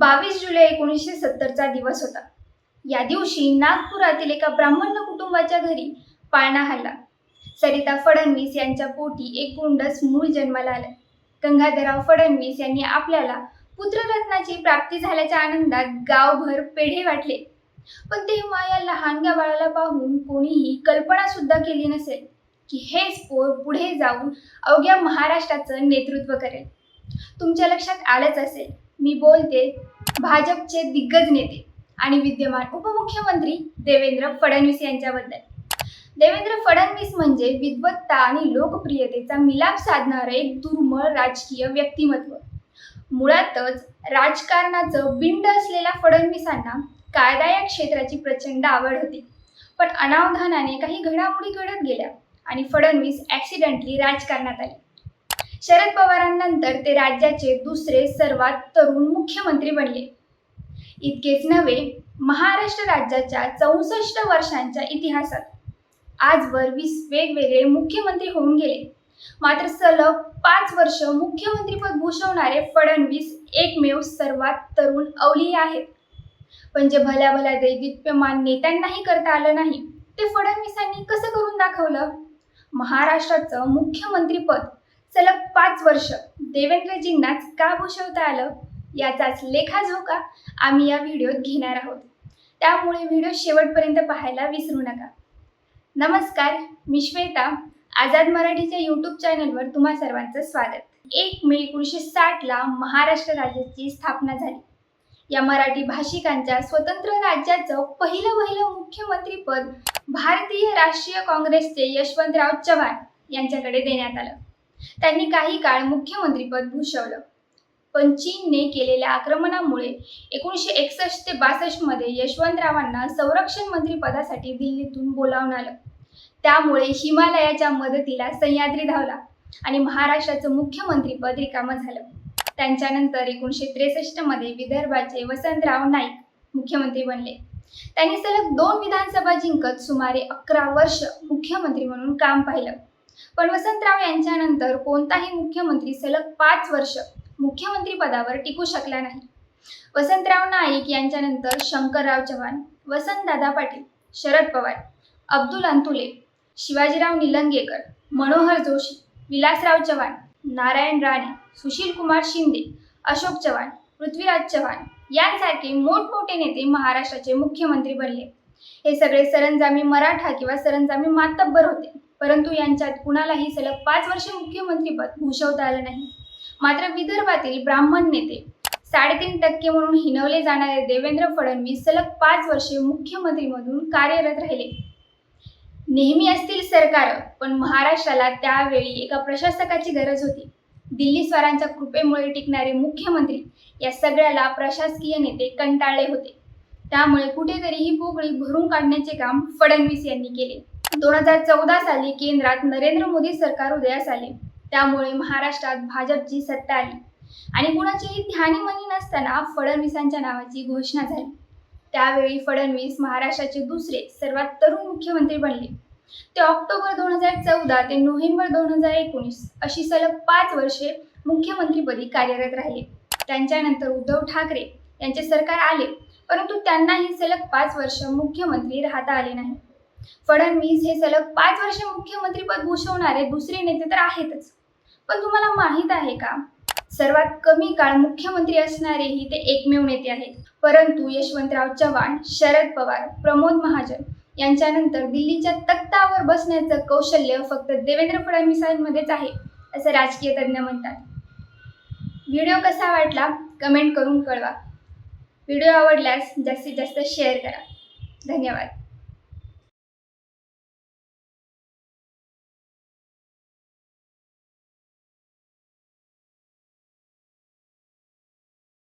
बावीस जुलै एकोणीसशे सत्तरचा दिवस होता. या दिवशी नागपुरातील एका ब्राह्मण कुटुंबाच्या घरी पाळणा हल्ला. सरिता फडणवीस यांच्या पोटी एक गोंडस मूळ जन्माला आलं. गंगाधरराव फडणवीस यांनी आपल्याला पुत्ररत्नाची प्राप्ती झाल्याच्या आनंदात गावभर पेढे वाटले. पण तेव्हा या लहानग्या बाळाला पाहून कोणीही कल्पना सुद्धा केली नसेल की हेच पोर पुढे जाऊन अवघ्या महाराष्ट्राचं नेतृत्व करेल. तुमच्या लक्षात आलंच असेल. मी बोलते भाजपचे दिग्गज नेते आणि विद्यमान उपमुख्यमंत्री देवेंद्र फडणवीस यांच्याबद्दल. देवेंद्र फडणवीस म्हणजे विद्वत्ता आणि लोकप्रियतेचा मिलाप साधणारं एक दुर्मळ राजकीय व्यक्तिमत्व. मुळातच राजकारणाचं बिंड असलेल्या फडणवीसांना कायदा या क्षेत्राची प्रचंड आवड होती. पण अनावधानाने काही घडामोडी घडत गेल्या आणि फडणवीस ॲक्सिडेंटली राजकारणात आले. शरद पवारांनंतर ते राज्याचे दुसरे सर्वात तरुण मुख्यमंत्री बनले. इतकेच नव्हे महाराष्ट्र राज्याच्या चौसष्ट वर्षांच्या इतिहासात आजवर वीस वेगवेगळे मुख्यमंत्री होऊन गेले. मात्र सलग पाच वर्ष मुख्यमंत्रीपद भूषवणारे फडणवीस एकमेव सर्वात तरुण अवली आहेत. पण जे भल्या भल्या दैदिप्यमान नेत्यांनाही करता आलं नाही ते फडणवीसांनी कसं करून दाखवलं? महाराष्ट्राचं मुख्यमंत्रीपद सलग पाच वर्ष देवेंद्रजींनाच का भूषवता आलं? याचाच लेखाजोखा आम्ही या व्हिडिओत घेणार आहोत. त्यामुळे व्हिडिओ शेवटपर्यंत पाहायला विसरू नका. नमस्कार मी श्वेता. आझाद मराठीच्या यूट्यूब चॅनलवर तुम्हा सर्वांचं स्वागत. एक मे एकोणीसशे साठला महाराष्ट्र राज्याची स्थापना झाली. या मराठी भाषिकांच्या स्वतंत्र राज्याचं पहिलं पहिलं मुख्यमंत्रीपद भारतीय राष्ट्रीय काँग्रेसचे यशवंतराव चव्हाण यांच्याकडे देण्यात आलं. त्यांनी काही काळ मुख्यमंत्रीपद भूषवलं. पण चीनने केलेल्या आक्रमणामुळे एकोणीसशे एकसष्ट ते बासष्टमध्ये यशवंतरावांना संरक्षण मंत्री पदासाठी दिल्लीतून बोलावून आलं. त्यामुळे हिमालयाच्या मदतीला सह्याद्री धावला आणि महाराष्ट्राचं मुख्यमंत्रीपद रिकामं झालं. त्यांच्यानंतर एकोणीसशे त्रेसष्टमध्ये विदर्भाचे वसंतराव नाईक मुख्यमंत्री बनले. त्यांनी सलग दोन विधानसभा जिंकत सुमारे अकरा वर्ष मुख्यमंत्री म्हणून काम पाहिलं. पण वसंतराव यांच्यानंतर कोणताही मुख्यमंत्री सलग पाच वर्ष मुख्यमंत्री पदावर टिकू शकला नाही. वसंतराव नाईक यांच्यानंतर शंकरराव चव्हाण वसंतदादा पाटील शरद पवार अब्दुल अंतुले शिवाजीराव निलंगेकर मनोहर जोशी विलासराव चव्हाण नारायण राणे सुशील कुमार शिंदे अशोक चव्हाण पृथ्वीराज चव्हाण यांसारखे मोठमोठे नेते महाराष्ट्राचे मुख्यमंत्री बनले. हे सगळे सरंजामी मराठा किंवा सरंजामी मातब्बर होते. परंतु यांच्यात कुणालाही सलग पाच वर्ष मुख्यमंत्रीपद भूषवता आलं नाही. मात्र विदर्भातील ब्राह्मण नेते साडेतीन टक्के म्हणून हिनवले जाणारे देवेंद्र फडणवीस सलग पाच वर्षे मुख्यमंत्रीमधून कार्यरत राहिले. नेहमी असतील सरकार पण महाराष्ट्राला त्यावेळी एका प्रशासकाची गरज होती. दिल्ली स्वारांच्या कृपेमुळे टिकणारे मुख्यमंत्री या सगळ्याला प्रशासकीय नेते कंटाळले होते. त्यामुळे कुठेतरी ही पोकळी भरून काढण्याचे काम फडणवीस यांनी केले. दोन हजार चौदा साली केंद्रात नरेंद्र मोदी सरकार उदयास आले. त्यामुळे महाराष्ट्रात भाजपची सत्ता आली. आणि कुणाचीही ध्यानीमनी नसताना फडणवीसांच्या नावाची घोषणा झाली. त्यावेळी फडणवीस महाराष्ट्राचे दुसरे सर्वात तरुण मुख्यमंत्री बनले. ते ऑक्टोबर दोन हजार चौदा ते नोव्हेंबर दोन हजार एकोणीस अशी सलग पाच वर्षे मुख्यमंत्रीपदी कार्यरत राहिले. त्यांच्यानंतर उद्धव ठाकरे यांचे सरकार आले. परंतु त्यांनाही सलग पाच वर्ष मुख्यमंत्री राहता आले नाही. फडणवीस हे सलग पाच वर्ष मुख्यमंत्रीपद भूषवणारे दुसरे नेते तर आहेतच. पण तुम्हाला माहीत आहे का? सर्वात कमी काळ मुख्यमंत्री असणारेही ते एकमेव नेते आहेत. परंतु यशवंतराव चव्हाण शरद पवार प्रमोद महाजन यांच्यानंतर दिल्लीच्या तख्तावर बसण्याचं कौशल्य फक्त देवेंद्र फडणवीसांमध्येच आहे असं राजकीय तज्ज्ञ म्हणतात. व्हिडिओ कसा वाटला? कमेंट करून कळवा. व्हिडिओ आवडल्यास जास्तीत जास्त शेअर करा. धन्यवाद.